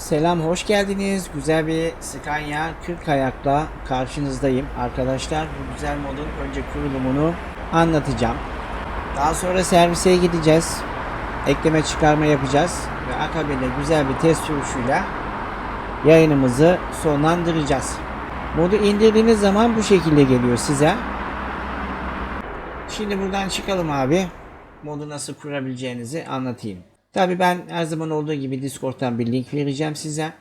Selam, hoş geldiniz. Güzel bir Scania 40 ayakla karşınızdayım. Arkadaşlar bu güzel modun önce kurulumunu anlatacağım. Daha sonra servise gideceğiz. Ekleme çıkarma yapacağız. Ve akabinde güzel bir test sürüşüyle yayınımızı sonlandıracağız. Modu indirdiğiniz zaman bu şekilde geliyor size. Şimdi buradan çıkalım abi. Modu nasıl kurabileceğinizi anlatayım. Tabi ben her zaman olduğu gibi Discord'dan bir link vereceğim size.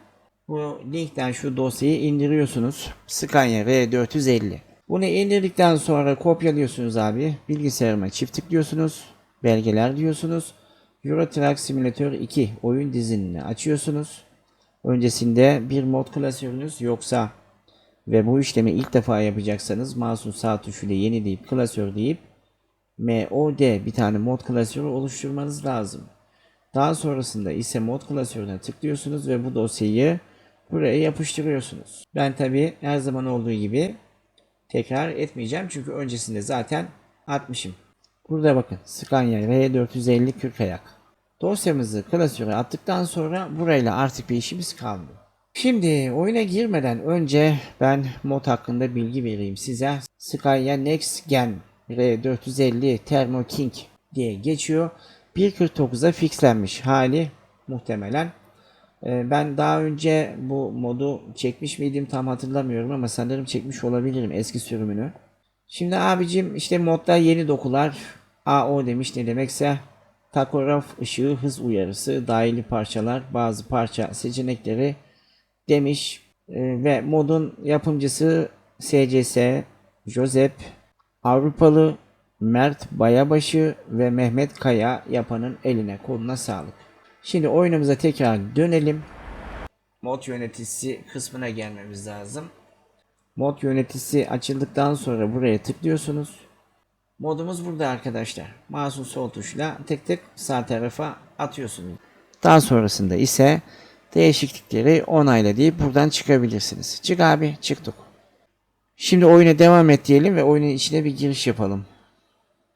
Bu linkten şu dosyayı indiriyorsunuz. Scania R450. Bunu indirdikten sonra kopyalıyorsunuz abi. Bilgisayarıma çift tıklıyorsunuz. Belgeler diyorsunuz. Euro Truck Simulator 2 oyun dizinini açıyorsunuz. Öncesinde bir mod klasörünüz yoksa ve bu işlemi ilk defa yapacaksanız mouse'un sağ tuşuyla yeni deyip klasör deyip MOD bir tane mod klasörü oluşturmanız lazım. Daha sonrasında ise mod klasörüne tıklıyorsunuz ve bu dosyayı buraya yapıştırıyorsunuz. Ben tabi her zaman olduğu gibi tekrar etmeyeceğim çünkü öncesinde zaten atmışım. Burada bakın Scania R450 40 ayak. Dosyamızı klasöre attıktan sonra burayla artık bir işimiz kalmıyor. Şimdi oyuna girmeden önce ben mod hakkında bilgi vereyim size. Scania Next Gen R450 Thermo King diye geçiyor. 1.49'a fixlenmiş hali muhtemelen. Ee, Ben daha önce bu modu çekmiş miydim tam hatırlamıyorum ama sanırım çekmiş olabilirim eski sürümünü. Şimdi abicim işte modda yeni dokular AO demiş ne demekse takograf ışığı hız uyarısı dahili parçalar bazı parça seçenekleri demiş Ee, ve modun yapımcısı SCS Josep Avrupalı Mert Bayabaşı ve Mehmet Kaya yapanın eline koluna sağlık. Şimdi oyunumuza tekrar dönelim. Mod yöneticisi kısmına gelmemiz lazım. Mod yöneticisi açıldıktan sonra buraya tıklıyorsunuz. Modumuz burada arkadaşlar. Mouse'un sol tuşuyla tık tık sağ tarafa atıyorsunuz. Daha sonrasında ise değişiklikleri onayla deyip buradan çıkabilirsiniz. Çık abi çıktık. Şimdi oyuna devam et diyelim ve oyunun içine bir giriş yapalım.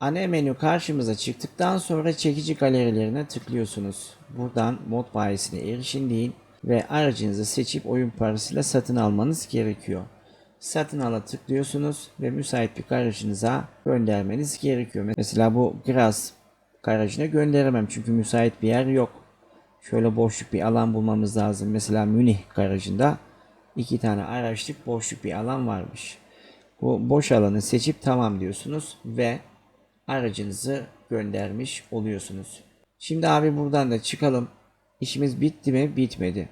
Ana menü karşımıza çıktıktan sonra çekici galerilerine tıklıyorsunuz. Buradan mod bayisine erişin deyin ve aracınızı seçip oyun parasıyla satın almanız gerekiyor. Satın ala tıklıyorsunuz ve müsait bir garajınıza göndermeniz gerekiyor. Mesela bu Graz garajına gönderemem çünkü müsait bir yer yok. Şöyle boşluk bir alan bulmamız lazım. Mesela Münih garajında iki tane araçlık boşluk bir alan varmış. Bu boş alanı seçip tamam diyorsunuz ve aracınızı göndermiş oluyorsunuz. Şimdi abi buradan da çıkalım. İşimiz bitti mi? Bitmedi.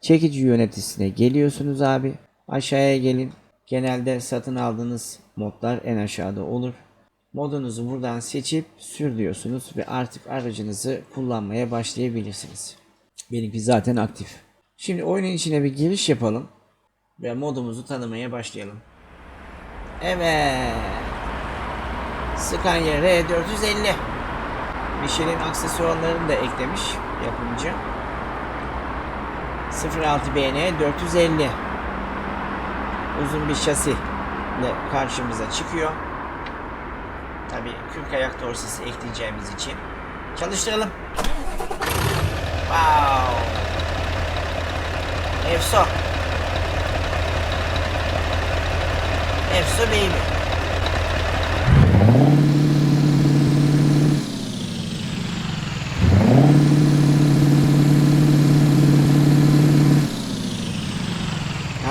Çekici yöneticisine geliyorsunuz abi. Aşağıya gelin. Genelde satın aldığınız modlar en aşağıda olur. Modunuzu buradan seçip sür diyorsunuz ve artık aracınızı kullanmaya başlayabilirsiniz. Benimki zaten aktif. Şimdi oyunun içine bir giriş yapalım ve modumuzu tanımaya başlayalım. Evet. Scania R450. Michelin aksesuarlarını da eklemiş yapımcı. 06 BN 450 uzun bir şasi ile karşımıza çıkıyor. Tabi 40 ayak dorsesi ekleyeceğimiz için çalıştıralım. Wow. Efso. Efso baby.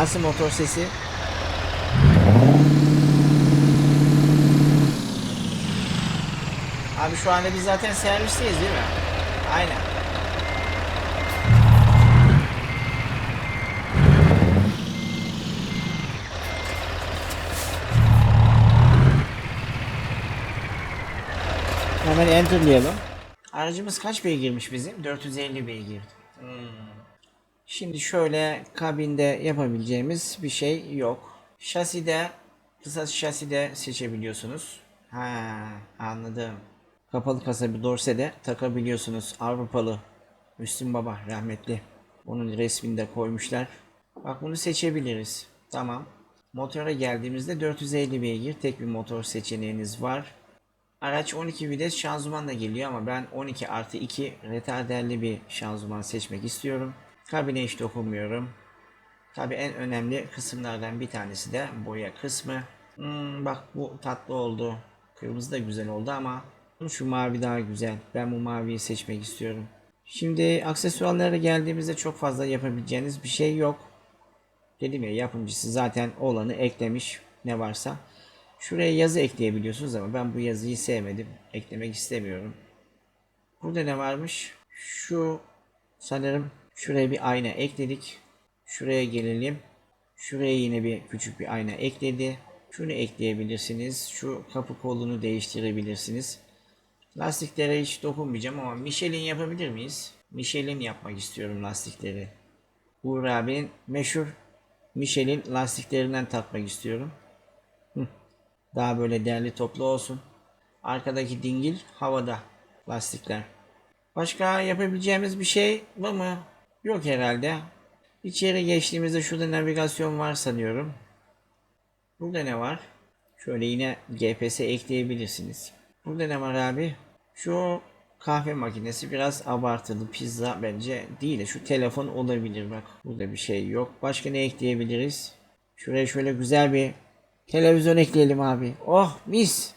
Nasıl motor sesi? Abi şu anda biz zaten servisteyiz değil mi? Aynen. Hemen enterlayalım. Aracımız kaç beygirmiş bizim? 450 beygir. Hmm. Şimdi şöyle kabinde yapabileceğimiz bir şey yok. Şaside kısa şaside seçebiliyorsunuz. Ha anladım. Kapalı kasa bir dorsede takabiliyorsunuz. Avrupalı Müslüm Baba rahmetli. Onun resmini de koymuşlar. Bak bunu seçebiliriz. Tamam. Motora geldiğimizde 450 beygir tek bir motor seçeneğiniz var. Araç 12 vites şanzımanla geliyor ama ben 12 artı 2 retarderli bir şanzıman seçmek istiyorum. Kabine hiç dokunmuyorum. Tabi en önemli kısımlardan bir tanesi de boya kısmı. Hmm, bak bu tatlı oldu. Kırmızı da güzel oldu ama şu mavi daha güzel. Ben bu maviyi seçmek istiyorum. Şimdi aksesuarlara geldiğimizde çok fazla yapabileceğiniz bir şey yok. Dedim ya yapımcısı zaten olanı eklemiş ne varsa. Şuraya yazı ekleyebiliyorsunuz ama ben bu yazıyı sevmedim. Eklemek istemiyorum. Burada ne varmış? Şu sanırım şuraya bir ayna ekledik. Şuraya gelelim. Şuraya yine bir küçük bir ayna ekledi. Şunu ekleyebilirsiniz. Şu kapı kolunu değiştirebilirsiniz. Lastiklere hiç dokunmayacağım ama Michelin yapabilir miyiz? Michelin yapmak istiyorum lastikleri. Uğur abinin meşhur Michelin lastiklerinden takmak istiyorum. Daha böyle değerli toplu olsun. Arkadaki dingil havada lastikler. Başka yapabileceğimiz bir şey var mı? Yok herhalde. İçeri geçtiğimizde şurada navigasyon var sanıyorum. Burada ne var? Şöyle yine GPS ekleyebilirsiniz. Burada ne var abi? Şu kahve makinesi biraz abartılı. Pizza bence değil de şu telefon olabilir bak. Burada bir şey yok. Başka ne ekleyebiliriz? Şuraya şöyle güzel bir televizyon ekleyelim abi. Oh mis.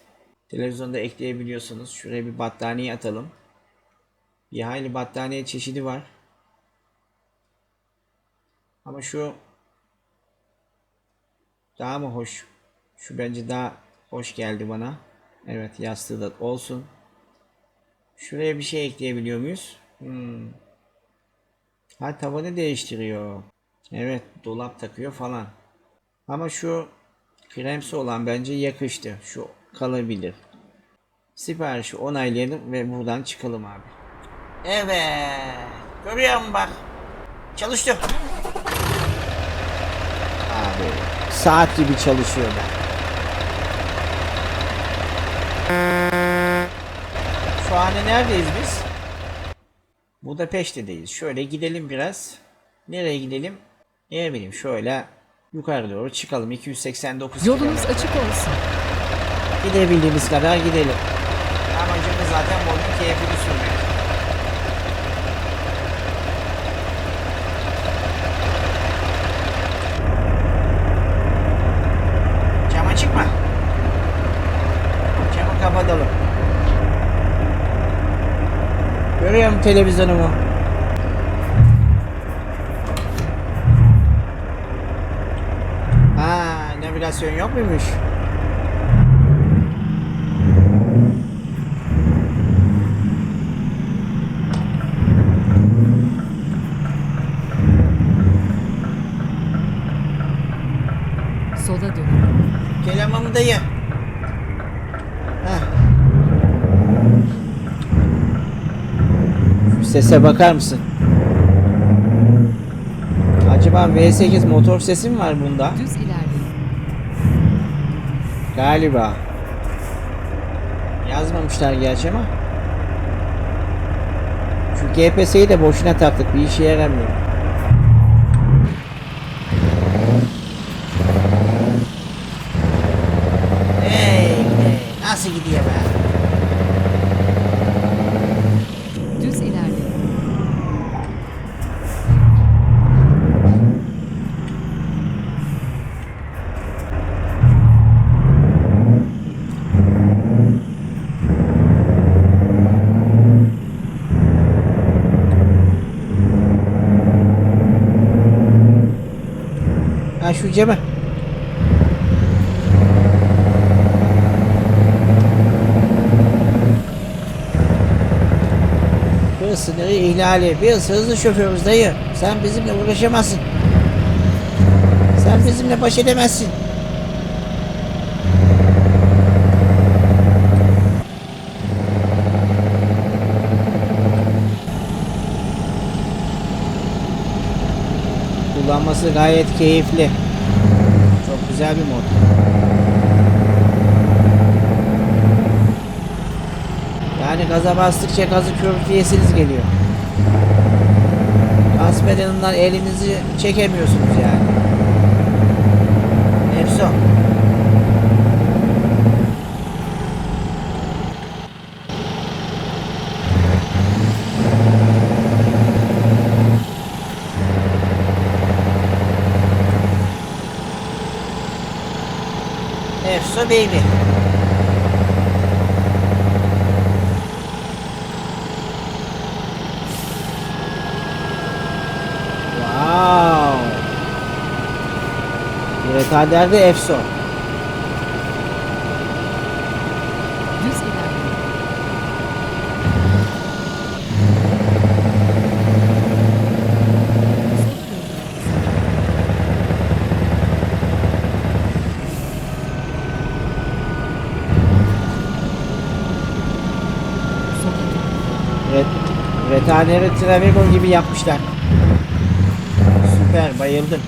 Televizyonda ekleyebiliyorsunuz. Şuraya bir battaniye atalım. Bir hayli battaniye çeşidi var. Ama şu daha mı hoş? Şu bence daha hoş geldi bana. Evet yastığı da olsun. Şuraya bir şey ekleyebiliyor muyuz? Hmm. Ha tavanı değiştiriyor. Evet dolap takıyor falan. Ama şu kremsi olan bence yakıştı. Şu kalabilir. Siparişi onaylayalım ve buradan çıkalım abi. Evet. Görüyor musun bak. Çalıştı. Saat gibi çalışıyor ben. Şu an neredeyiz biz? Budapeşte'deyiz. Şöyle gidelim biraz. Nereye gidelim? Ne bileyim şöyle yukarı doğru çıkalım. 289 Yolunuz kilometre. açık olsun. Gidebildiğimiz kadar gidelim. Amacımız zaten bunun keyfini sürmek. Görüyor musun televizyonumu? Ha, navigasyon yok muymuş? Sola dönün. Kelamamı dayı. Heh. Şu sese bakar mısın? Acaba V8 motor sesi mi var bunda? Düz ilerleyin. Galiba. Yazmamışlar gerçi ama. Şu GPS'yi de boşuna taktık. Bir işe yaramıyor. Cebe. Hız sınırı ihlali. Biz hızlı şoförüz dayı. Sen bizimle uğraşamazsın. Sen bizimle baş edemezsin. Kullanması gayet keyifli. Güzel bir mod. Yani gaza bastıkça gazı körükleyesiniz geliyor. Gaz pedalından elinizi çekemiyorsunuz yani. Hepsi o. Efso baby. Wow. Retader de Efso. Düz ilerleyin. Sola dönün. Sola dönün. Ret Retader'i Travego gibi yapmışlar. Süper bayıldım.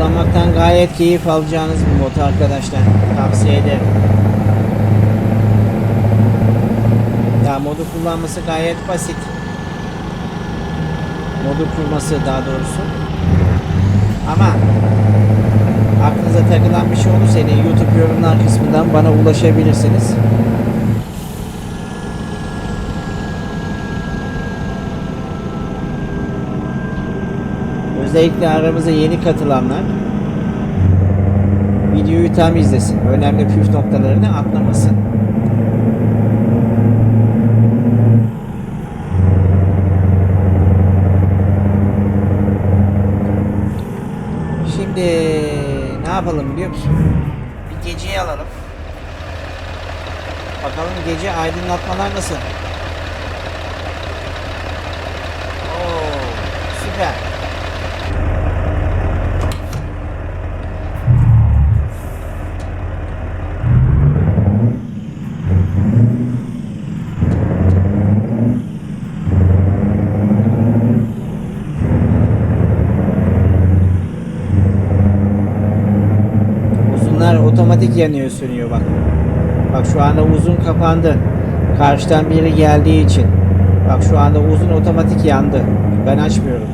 Kullanmaktan gayet keyif alacağınız bir mod arkadaşlar. Tavsiye ederim. Ya modu kullanması gayet basit. Modu kurması daha doğrusu. Ama aklınıza takılan bir şey olursa yine YouTube yorumlar kısmından bana ulaşabilirsiniz. Özellikle aramıza yeni katılanlar videoyu tam izlesin. Önemli püf noktalarını atlamasın. Şimdi ne yapalım biliyor musun? Bir geceyi alalım. Bakalım gece aydınlatmalar nasıl? Otomatik yanıyor sönüyor bak. Bak şu anda uzun kapandı. Karşıdan biri geldiği için. Bak şu anda uzun otomatik yandı. Ben açmıyorum.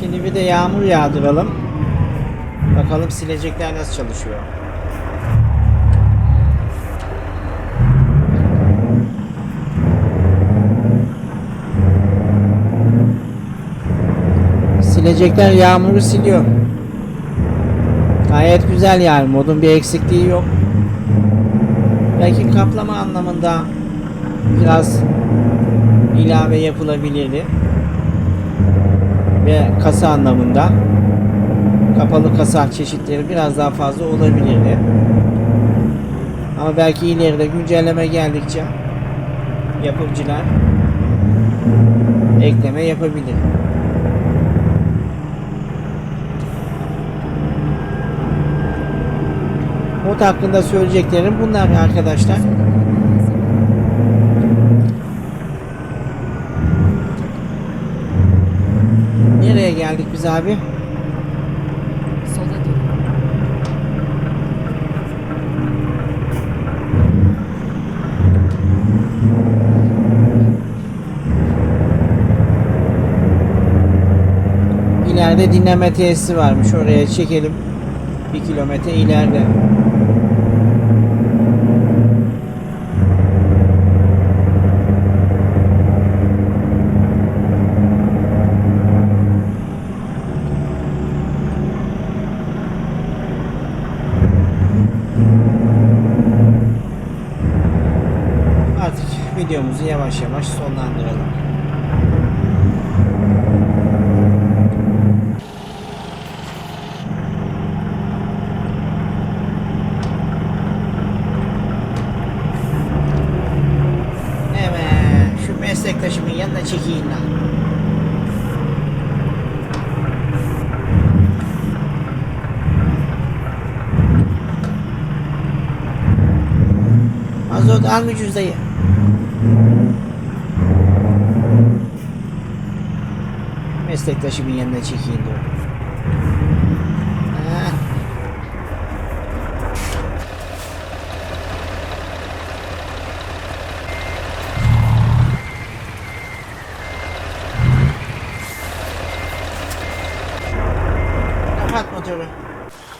Şimdi bir de yağmur yağdıralım. Bakalım silecekler nasıl çalışıyor. Silecekler yağmuru siliyor. Gayet güzel yani modun bir eksikliği yok. Belki kaplama anlamında biraz ilave yapılabilirdi ve kasa anlamında kapalı kasa çeşitleri biraz daha fazla olabilirdi. Ama belki ileride güncelleme geldikçe yapımcılar ekleme yapabilir. Mod hakkında söyleyeceklerim bunlar arkadaşlar. geldik biz abi? Sola dön. İleride dinleme tesisi varmış. Oraya çekelim. Bir kilometre ileride. Videomuzu yavaş yavaş sonlandıralım. Evet, şu meslektaşımın yanına çekeyim lan. Azot almış cüzdayı. Meslektaşımın yanına çekeyim diyor. Ha. Kapat motoru.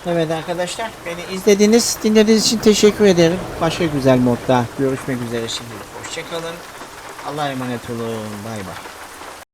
Evet arkadaşlar beni izlediğiniz, dinlediğiniz için teşekkür ederim. Başka güzel modda görüşmek üzere şimdi. Hoşçakalın. Allah'a emanet olun. Bay bay.